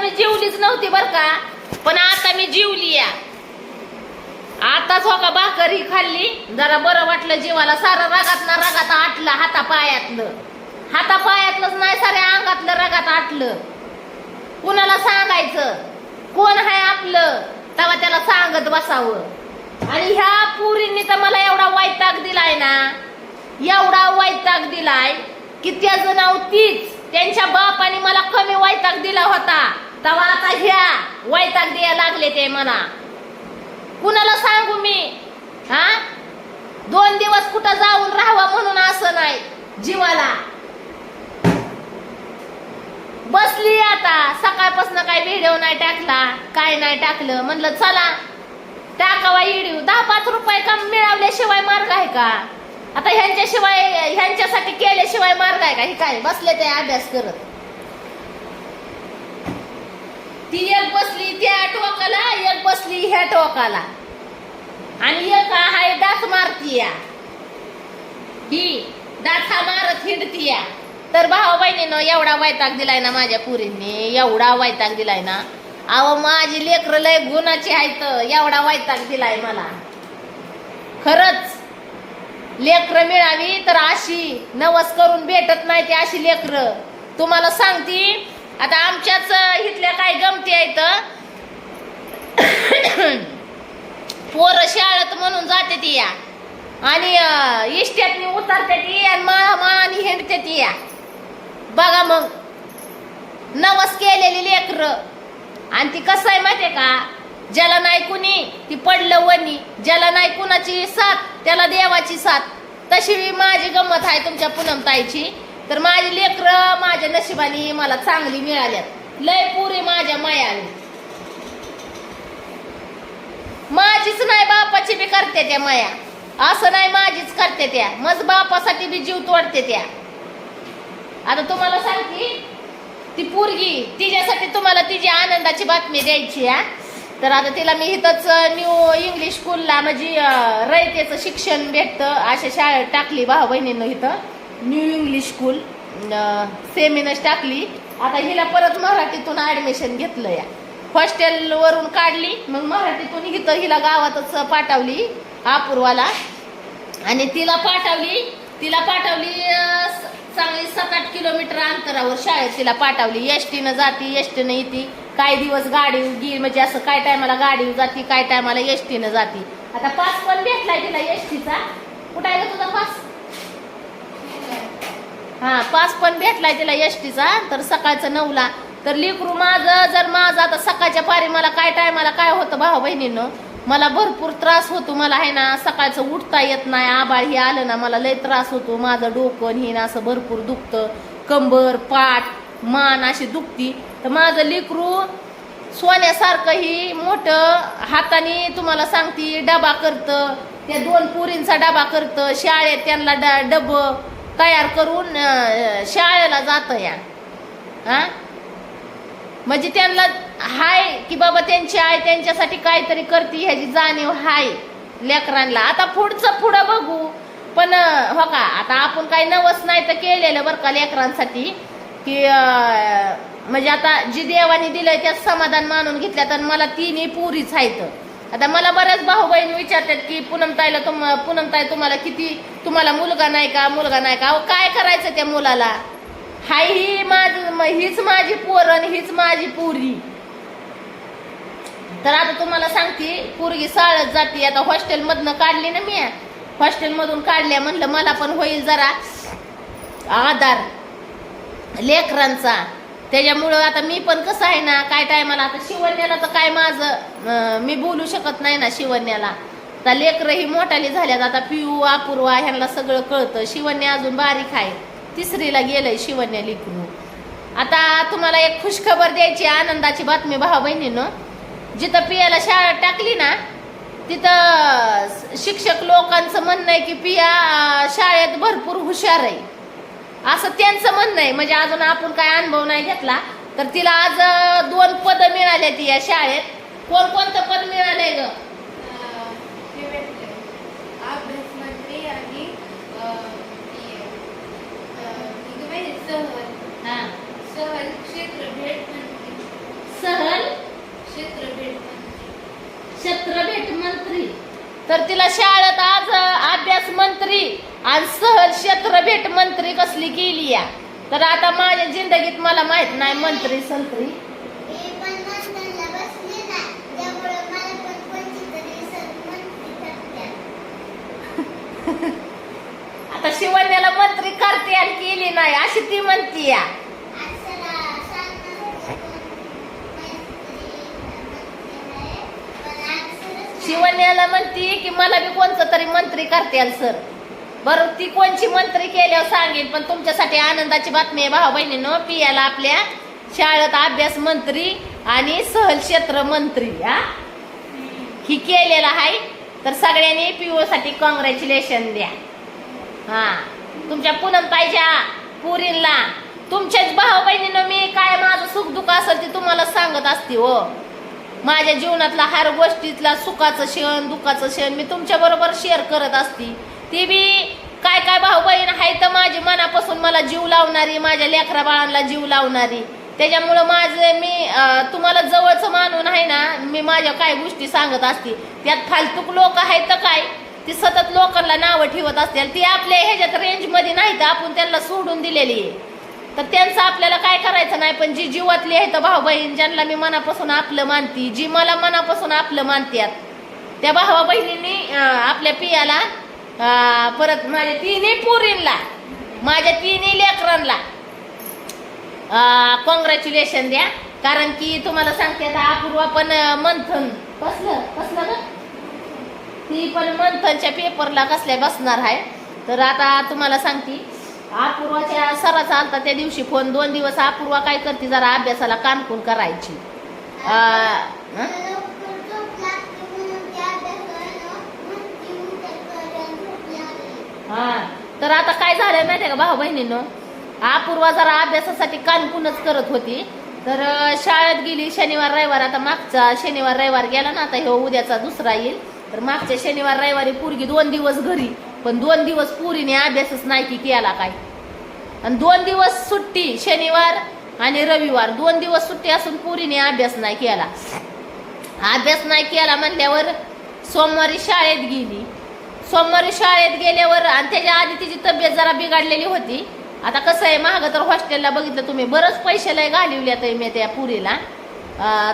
मी जेवलीच नव्हती बर का. पण आता मी जेवली या. आताच हो का ही खाल्ली. जरा बरं वाटलं जीवाला सारं रगात ना रगात आटलं हाता पायातलं हाता पायातलंच नाही साऱ्या अंगातलं रगात आटलं. कुणाला सांगायचं? कोण आहे आपलं? तेव्हा त्याला सांगत बसावं. आणि ह्या पुरींनी तर मला एवढा वैताग दिलाय ना. एवढा वैताग दिलाय की त्याचं नाव तीच. त्यांच्या बापाने मला कमी वैताग दिला होता. तेव्हा आता ह्या वैताग द्यायला लागले ते मला. कुणाला सांगू मी? हा? दोन दिवस कुठं जाऊन राहावा म्हणून असं नाही. जीवाला. बसली आता. सकाळपासून काय व्हिडिओ नाही टाकला काय नाही टाकलं. म्हणलं चला टाकावा व्हिडिओ दहा पाच रुपये कम मिळवल्याशिवाय मार्ग आहे का? आता ह्यांच्याशिवाय ह्यांच्यासाठी केल्याशिवाय मार्ग आहे का? हे काय बसले ते अभ्यास करत. ती एक बसली त्या टोकाला एक बसली ह्या टोकाला. आणि एक हाय डास मारतीया. ही डासा मारत हिंडतीया. तर भाऊ बहिणीनं एवढा वैताग दिलाय ना माझ्या पुरींनी एवढा वैताग दिलाय ना. अहो माझी लेकर लय गुणाची आहेत एवढा वैताग दिलाय मला. खरंच लेकर मिळावी तर अशी नवस करून भेटत नाही ती अशी लेकर. तुम्हाला सांगती आता आमच्याच इथल्या काय गमती आहेत पोरं शाळेत म्हणून जाते ती या. आणि इष्ट्यातनी उतरते ती आणि माळा माळानी हिंडते ती या. बघा मग. नवस केलेली लेकर. आणि ती कसं आहे माहितीये का? ज्याला नाही कुणी ती पडलं वनी ज्याला नाही कुणाची साथ त्याला देवाची साथ. तशी माझी गंमत आहे तुमच्या पूनमताईची तर माझी लेकरं माझ्या नशिबाने मला चांगली मिळाल्यात. लय पुरी माझ्या मायाने. माझीच नाही बापाची बी करते त्या माया. असं नाही माझीच करते त्या. मग बापासाठी बी जीव तोडते त्या. आता तुम्हाला सांगते ती पोरगी तिच्यासाठी तुम्हाला तिची आनंदाची बातमी द्यायची हा. तर आता तिला मी इथंच न्यू इंग्लिश स्कूलला म्हणजे रयतेचं शिक्षण भेटतं अशा शाळेत टाकली भाऊ बहिणीनं इथं. न्यू इंग्लिश स्कूल सेमिनच टाकली. आता हिला परत मराठीतून ॲडमिशन घेतलं या. हॉस्टेलवरून काढली मग मराठीतून इथं हिला गावातच पाठवली अपूर्वाला. आणि तिला पाठवली तिला पाठवली स- चांगली सात आठ किलोमीटर अंतरावर शाळेत तिला पाठवली. एस टीनं जाती एस टीनं येते. काही दिवस गाडी गी म्हणजे असं काय टायमाला गाडी जाती काय टायमाला एस टीनं जाती. आता पास पण भेटलाय तिला एस टीचा कुठं आहे तुझा पास हा पास पण भेटलाय तिला एस टीचा तर सकाळचं नऊला. तर लेकरू माझं जर माझं आता सकाळच्या पारी मला काय टायमाला काय होतं भाऊ बहिणीनं? मला भरपूर त्रास होतो मला आहे ना? सकाळचं उठता येत नाही आबाळ हे आलं ना मला लय त्रास होतो. माझं डोकं हे ना असं भरपूर दुखतं. कंबर पाठ मान अशी दुखती. तर माझं लेकरू सोन्यासारखं ही मोठं हाताने तुम्हाला सांगते डबा करतं. त्या दोन पुरींचा डबा करतं. शाळेत त्यांना ड डब तयार करून शाळेला जातं या. हा? म्हणजे त्यांना हाय की बाबा त्यांची आई त्यांच्यासाठी काहीतरी करते ह्याची जाणीव हाय लेकरांना. आता पुढचं पुढं बघू. पण हो का आता आपण काही नवस नाही तर केलेलं बरं का लेकरांसाठी. की म्हणजे आता जी देवाने दिलं त्यात समाधान मानून घेतल्या तर मला तिन्ही पुरीच आहेत. आता मला बऱ्याच भाऊ बहीण विचारतात की पूनमताईला तुम पूनमताई तुम्हाला किती तुम्हाला मुलगा नाही का मुलगा नाही का? अहो काय करायचं त्या मुलाला? हाय ही माझ हीच माझी पोरण हीच माझी पुरी तर आता तुम्हाला सांगते पोरगी साळत जाते. आता हॉस्टेलमधनं काढली ना मी. हॉस्टेलमधून काढल्या म्हणलं मला पण होईल जरा आधार लेकरांचा. त्याच्यामुळं आता मी पण कसं आहे ना काय टायमाला आता शिवण्याला तर काय माझं मी बोलू शकत नाही ना शिवण्याला. आता लेकरं ही मोठाली झाल्यात आता पिऊ अपूर्वा ह्यांना सगळं कळतं. शिवण्या अजून बारीक आहे. तिसरीला गेलंय शिवण्या लिखून आता तुम्हाला एक खुशखबर द्यायची आनंदाची बातमी भाऊ बहिणीनं. जिथं पियाला शाळा टाकली ना तिथं शिक्षक लोकांचं म्हणणं आहे की पिया शाळेत भरपूर हुशार आहे. असं त्यांचं म्हणणं आहे. म्हणजे अजून आपण काय अनुभव नाही घेतला तर तिला आज दोन पद मिळाले ती या शाळेत. कोण कोणतं पद मिळालंय ग? सहल क्षेत्र भेट सहल? क्षेत्र क्षेत्र भेट मंत्री. तर तिला शाळेत आज अभ्यास मंत्री आणि सहल क्षेत्र भेट मंत्री कसली केली या. तर आता माझ्या जिंदगीत मला माहीत नाही मंत्री संत्री. आता शिवण्याला मंत्री करते आणि केली नाही अशी ती म्हणती या अक्षरा सांगणार शिवण्याला म्हणती की मला बी कोणतं तरी मंत्री करते सर. बरं ती कोणची मंत्री केल्यावर सांगेल पण तुमच्यासाठी आनंदाची बातमी आहे भाऊ बहिणीनं पियाला आपल्या शाळेत अभ्यास मंत्री आणि सहल क्षेत्र मंत्री हा? ही केलेला आहे तर सगळ्यांनी पिओ साठी कॉंग्रॅच्युलेशन द्या. हा. तुमच्या पुनम पाहिजे पुरींला तुमच्याच भाऊ बहिणीनं मी काय माझं सुख दुःख असेल ते तुम्हाला सांगत असते हो. माझ्या जीवनातला हर गोष्टीतला सुखाचं क्षण दुःखाचं क्षण मी तुमच्या बरोबर शेअर करत असती. ती बी काय काय भाऊ बहीण आहे तर माझी मनापासून मला जीव लावणारी माझ्या लेकरा बाळांना जीव लावणारी. त्याच्यामुळं माझे मी तुम्हाला जवळचं मानून आहे ना मी माझ्या काय गोष्टी सांगत असते. त्यात फालतूक लोक आहेत तर काय? ती सतत लोकांना नावं ठेवत असतील ती आपल्या ह्याच्यात रेंजमध्ये नाही तर आपण त्यांना सोडून दिलेली आहे. तर त्यांचं आपल्याला काय करायचं नाही पण जी जीवातली आहे तर भाऊ बहीण ज्यांना मी मनापासून आपलं मानती जी मला मनापासून आपलं मानत्यात त्या भावा बहिणींनी आपल्या पियाला परत माझ्या तिन्ही पुरींला माझ्या तिन्ही लेकरांना कॉंग्रॅच्युलेशन द्या. कारण की तुम्हाला सांगते आता अपूर्वा पण मंथन कसलं कसलं ना ती पण मंथनच्या पेपरला कसल्या बसणार आहे. तर आता तुम्हाला सांगते अपूर्वाच्या सराचा आलता त्या दिवशी फोन दोन दिवस अपूर्वा काय करते जरा अभ्यासाला कानकून करायची. हं? हा. तर आता काय झालं माहितीये का भाऊ बहिणीनं? अपूर्वा जरा अभ्यासासाठी कानकुनच करत होती. तर शाळेत गेली शनिवार रविवार. आता मागचा शनिवार रविवार गेला ना आता ह्यो उद्याचा दुसरा येईल. तर मागच्या शनिवार रविवारी पोरगी दोन दिवस घरी. पण दोन दिवस पुरीने अभ्यासच नाही की केला काय. आणि दोन दिवस सुट्टी शनिवार आणि रविवार दोन दिवस सुट्टी असून पुरीने अभ्यास नाही केला. अभ्यास नाही केला म्हणल्यावर सोमवारी शाळेत गेली. सोमवारी शाळेत गेल्यावर आणि त्याच्या आधी तिची तब्येत जरा बिघडलेली होती. आता कसं आहे महाग तर हॉस्टेलला बघितलं तुम्ही बरंच पैसे लय घालवले आता मी त्या पुरीला.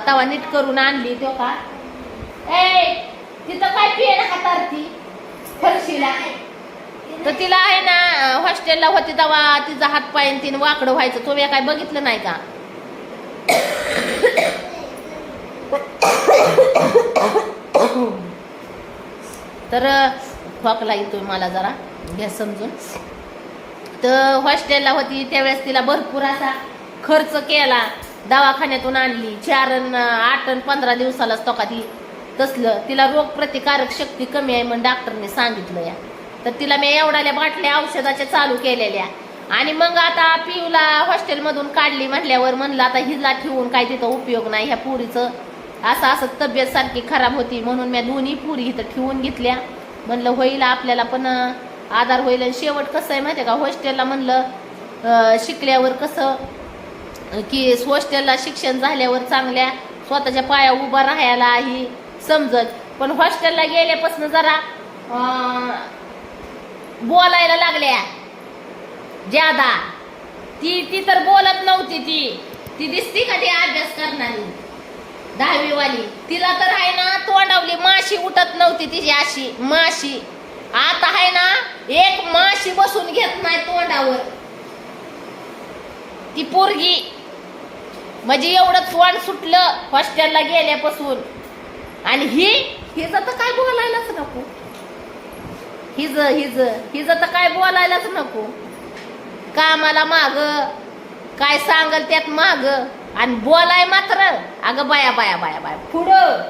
तवा नीट करून आणली तो का. ए तिथं काय पेन हातारती फरशीला तर तिला आहे ना हॉस्टेलला होती तेव्हा तिचा हात पाय आणि तिने वाकडं व्हायचं. तुम्ही काय बघितलं नाही का? तर खोकला येतोय मला जरा. घ्या समजून. तर हॉस्टेलला होती त्यावेळेस तिला भरपूर असा खर्च केला. दवाखान्यातून आणली. चार आठ अन पंधरा दिवसालाच तो का ती तसलं तिला रोगप्रतिकारक शक्ती कमी आहे म्हणून डॉक्टरने सांगितलं या. तर तिला मी एवढ्याल्या बाटल्या औषधाच्या चालू केलेल्या. आणि मग आता पिऊला हॉस्टेलमधून काढली म्हटल्यावर म्हणलं आता हिला ठेवून काय तिथं उपयोग नाही ह्या पुरीचं असं असं तब्येत सारखी खराब होती म्हणून मी दोन्ही पुरी इथं ठेवून घेतल्या. म्हणलं होईल आपल्याला पण आधार होईल. आणि शेवट कसं आहे माहिती आहे का हॉस्टेलला म्हणलं शिकल्यावर कसं की हॉस्टेलला शिक्षण झाल्यावर चांगल्या स्वतःच्या पाया उभा राहायला ही समजत पण हॉस्टेलला गेल्यापासून जरा बोलायला लागल्या. ज्यादा. ती ती तर बोलत नव्हती ती. ती दिसती का ती अभ्यास करणारी? दहावीवाली. तिला तर आहे ना तोंडावली माशी उठत नव्हती तिची अशी. माशी. आता आहे ना एक माशी बसून घेत नाही तोंडावर. ती पोरगी. म्हणजे एवढं तोंड सुटलं हॉस्टेलला गेल्यापासून. आणि ही हिज तर काय बोलायलाच नको. हिज हिज हिज तर काय बोलायलाच नको. कामाला माग काय सांगल त्यात माग आणि बोलाय मात्र अगं बाया बाया बाया बाया. पुढं.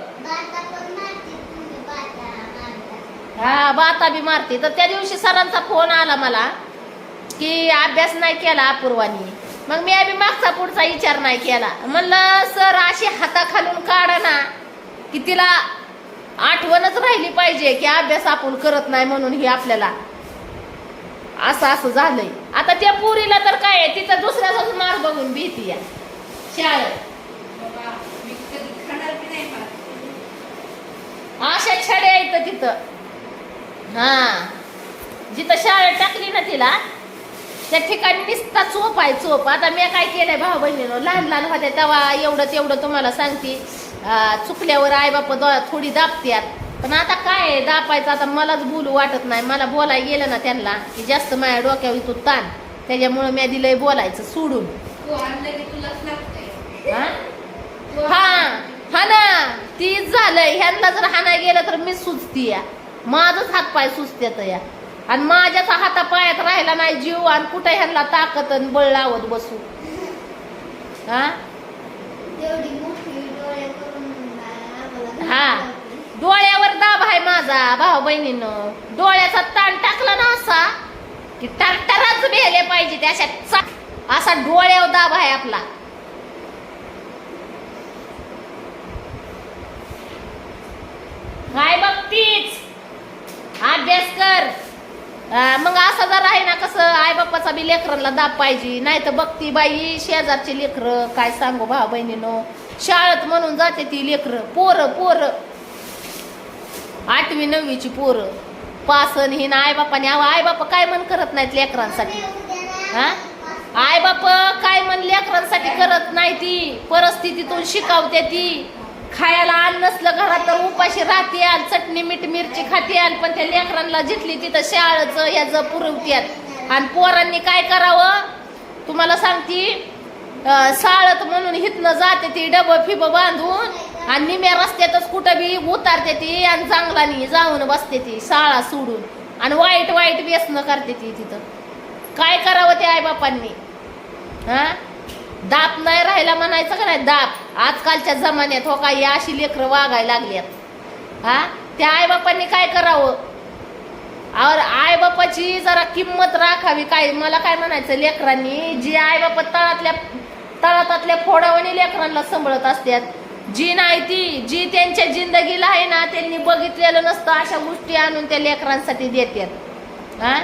हा बाता बी मारते. तर त्या दिवशी सरांचा फोन आला मला की अभ्यास नाही केला अपूर्वानी. मग मी आम्ही मागचा पुढचा विचार नाही केला. म्हणलं सर अशी हाताखालून काढ ना. की तिला आठवणच राहिली पाहिजे की अभ्यास आपण करत नाही म्हणून ही आपल्याला. असं असं झालंय. आता त्या पुरीला तर काय आहे, तिचा दुसऱ्याचाच मार बघून भीती या शाळेत. अशा छड्या आहेत तिथं. हा. जिथं शाळेत टाकली ना तिला त्या ठिकाणी निसता चोप आहे चोप. आता मी काय केलंय भाऊ बहिणीनं लहान लहान होत्या तेव्हा एवढं तेवढं तुम्हाला सांगते. चुकल्यावर आई बाप थोडी दाबत्यात. पण आता काय आहे, दापायचं आता मलाच बोलू वाटत नाही. मला बोलायला गेलं ना त्यांना की जास्त माझ्या डोक्यावर येतो ताण. त्याच्यामुळे मी दिलंय बोलायचं सोडून. तू हा तू हा? हा ना. तीच झालंय ह्यांना जर हाना गेलं तर मी सुचती या माझच हातपाय सुचत्यात या. आणि माझ्याच हातापायात राहिला नाही जीव आणि कुठे ह्यांना ताकद आणि बळ लावत बसू? हा तेवढी मोठी डोळे करून आम्हाला हा. डोळ्यावर दाब आहे माझा भाऊ बहिणीनं. डोळ्याचा ताण टाकला ना असा की टरटरच भेले पाहिजे अशा चा- असा डोळ्यावर दाब आहे आपला. काय बघतीच अभ्यास कर. मग असं जर आहे ना कसं आई बाप्पाचा बी लेकरांना दाब पाहिजे. नाही तर बघती बाई शेजारची लेकरं काय सांगू भाऊ बहिणीनो. शाळेत म्हणून जाते ती लेकरं. पोरं पोरं. आठवी नववीची पोरं. पासन ही ना आई बापाने आई काय म्हण करत नाहीत लेकरांसाठी? हा? आई बाप काय म्हण लेकरांसाठी करत नाही ती. परिस्थितीतून शिकावते ती. खायला आण नसलं घरात तर उपाशी राहते आल चटणी मीठ मिरची खाते आल पण त्या लेकरांना जिथली तिथं शाळेचं ह्याचं पुरवत्यात आणि पोरांनी काय करावं? तुम्हाला सांगती साळत म्हणून हिथनं जाते ती डबं फिब बांधून. आणि निम्या रस्त्यातच कुठं बी उतारते ती आणि चांगलानी जाऊन बसते ती शाळा सोडून. आणि वाईट वाईट व्यसन करते ती तिथं. काय करावं ते आईबापांनी? हा? दाप नाही राहिला म्हणायचं का नाही दाप? आजकालच्या जमान्यात हो काही अशी लेकरं वागायला लागल्यात. हा? त्या आईबापांनी काय करावं? और आई बापाची जरा किंमत राखावी. काय मला काय म्हणायचं लेकरांनी? जी आई बापा तळातल्या तळातातल्या फोडावणी लेकरांना सांभाळत असतात जी नाही ती जी त्यांच्या जिंदगीला आहे ना त्यांनी बघितलेलं नसतं अशा गोष्टी आणून त्या लेकरांसाठी देतात. हा?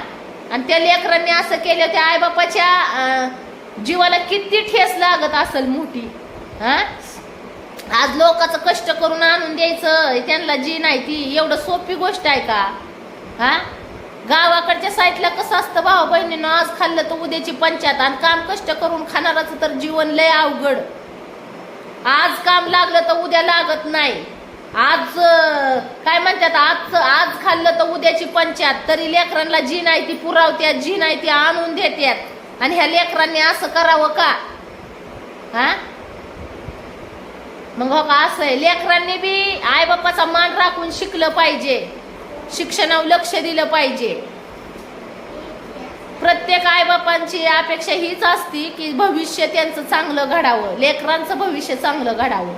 आणि त्या लेकरांनी असं केलं त्या आईबापाच्या जीवाला किती ठेस लागत असेल मोठी. हा? आज लोकांचं कष्ट करून आणून द्यायचं त्यांना जी नाही ती एवढं सोपी गोष्ट आहे का? हा? गावाकडच्या साईडला कसं असतं भाऊ बहिणीनं आज खाल्लं तर उद्याची पंचायत आणि काम कष्ट करून खाणाराचं तर जीवन लय अवघड. आज काम लागलं तर उद्या लागत नाही. आज काय म्हणतात आज आज खाल्लं तर उद्याची पंचायत. तरी लेकरांना जी नाही ती पुरावत्यात जी नाही ती आणून देत्यात. आणि ह्या लेकरांनी असं करावं का? हा? मग हो का असं आहे? लेकरांनी बी आईबापाचा मान राखून शिकलं पाहिजे. शिक्षणावर लक्ष दिलं पाहिजे. प्रत्येक आईबापांची अपेक्षा हीच असती की भविष्य त्यांचं चांगलं घडावं लेकरांचं भविष्य चांगलं घडावं.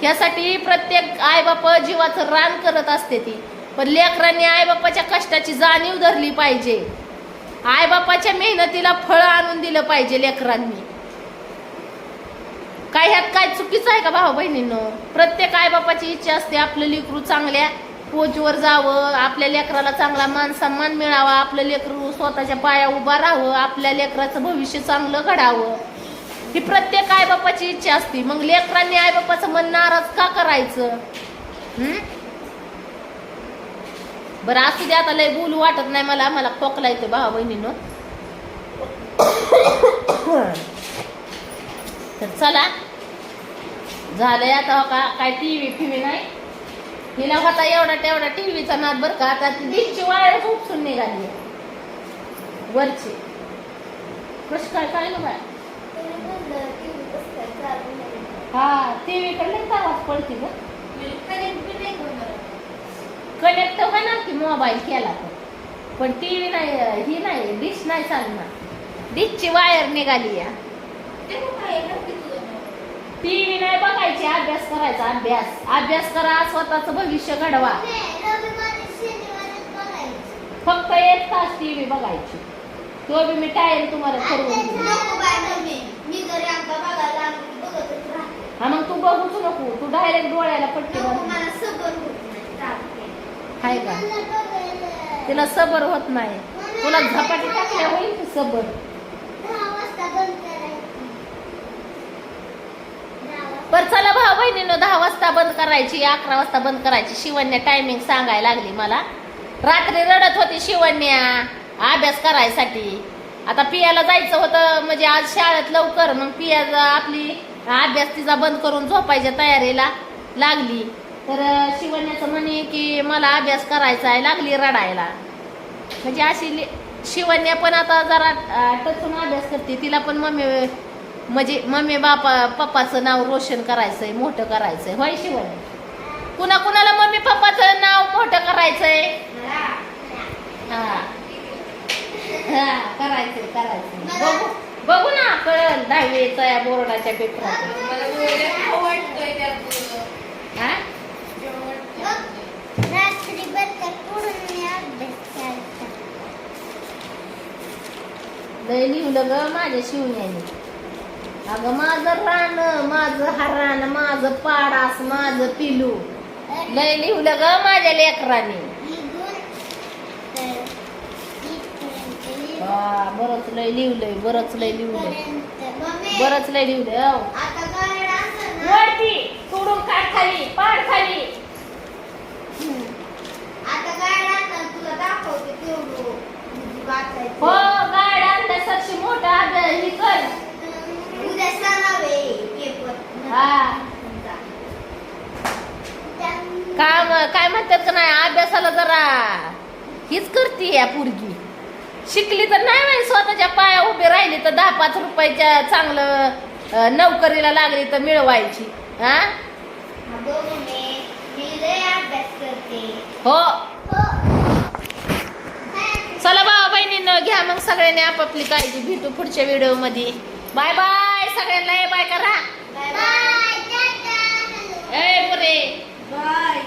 ह्यासाठी प्रत्येक आईबाप जीवाचं रान करत असते ती. पण लेकरांनी आईबापाच्या कष्टाची जाणीव धरली पाहिजे. आईबापाच्या मेहनतीला फळ आणून दिलं पाहिजे लेकरांनी. काय ह्यात काय चुकीचं आहे का भाऊ बहिणींनो प्रत्येक आईबापाची इच्छा असते आपलं लिकरू चांगल्या पोचवर जावं आपल्या लेकराला चांगला मान सन्मान मिळावा आपलं लेकरू स्वतःच्या पाया उभा राहावं आपल्या लेकराचं भविष्य चांगलं घडावं. ही प्रत्येक आईबापाची इच्छा असते. मग लेकरांनी आईबापाचं मन नाराज का करायचं? हम्म? बरं असू दे आता लय बोलू वाटत नाही मला. मला खोकला येतो भाऊ बहिणीनं. तर चला. झालंय आता हो का? काय टी व्ही फिवी नाही? हिला होता एवढा तेवढा टीव्हीचा नाद बरं का आता दिनची वायर उपसून निघाली वरची. कशी काय काय ना बाय हा टीव्ही कडे आवाज पडते ग. कनेक्ट बी होणार कनेक्ट होणार की मोबाईल केला तर. पण टीव्ही नाही ही नाही डिश नाही चालणार. डिशची वायर निघाली या ते कुठं आहे ना ते तुझं टीव्ही नाही बघायची अभ्यास करायचा अभ्यास. अभ्यास करा स्वतःचं भविष्य घडवा. फक्त एक तास टीव्ही बघायची. तो बी मी टाइम तुम्हाला ठरवून हा मग तू बघूच नको. तू डायरेक्ट डोळ्याला पट्टी हाय का? तिला सबर होत नाही. तुला झपाटी टाकल्या होईल सबर. बरं चला भाऊ बहिणीनं दहा वाजता बंद करायची अकरा वाजता बंद करायची. शिवण्या टायमिंग सांगायला लागली मला. रात्री रडत होती शिवण्या अभ्यास करायसाठी. आता पियाला जायचं होतं म्हणजे आज शाळेत लवकर मग पिया आपली अभ्यास तिचा बंद करून झोपायच्या तयारीला लागली. तर शिवण्याचं म्हणे की मला अभ्यास करायचा आहे लागली रडायला. म्हणजे अशी शिवण्या पण आता जरा टचून अभ्यास करते तिला पण मम्मी म्हणजे मम्मी बापा पप्पाचं नाव रोशन करायचंय मोठं करायचंय. होय शिवण्या कुणा कुणाला मम्मी पप्पाचं नाव मोठं करायचंय? हा. हा करायचंय करायचंय. बघू बघू ना कळल दहावीचा या बोर्डाच्या पेपरात लिहिलं ग माझ्या शिवण्याने. अगं माझं रान माझं हरान माझं पाडास माझं पिलू. लय लिहिलं ग माझ्या लेकराने. बरंच लय लिहिलंय बरंच लय लिहिलंय. बरंच लय लिहिलंय हो. वरती सोडून काढ खाली पाड खाली. आता गाड असं तुला दाखवते तेवढं. हो गाड आणल्यासारखी मोठा ही कर हा काम काय म्हणतात का नाही अभ्यासाला जरा हीच करते या पोरगी. शिकली तर नाही माहिती स्वतःच्या पाया उभी राहिली तर दहा पाच रुपयाच्या चांगलं नोकरीला लागली तर मिळवायची हा? हो हो. चला भावा बहिणीनं घ्या मग सगळ्यांनी आपापली काळजी भेटू पुढच्या व्हिडिओ बाय बाय सगळ्यांना बाय करा. बाय बाय ए बाय.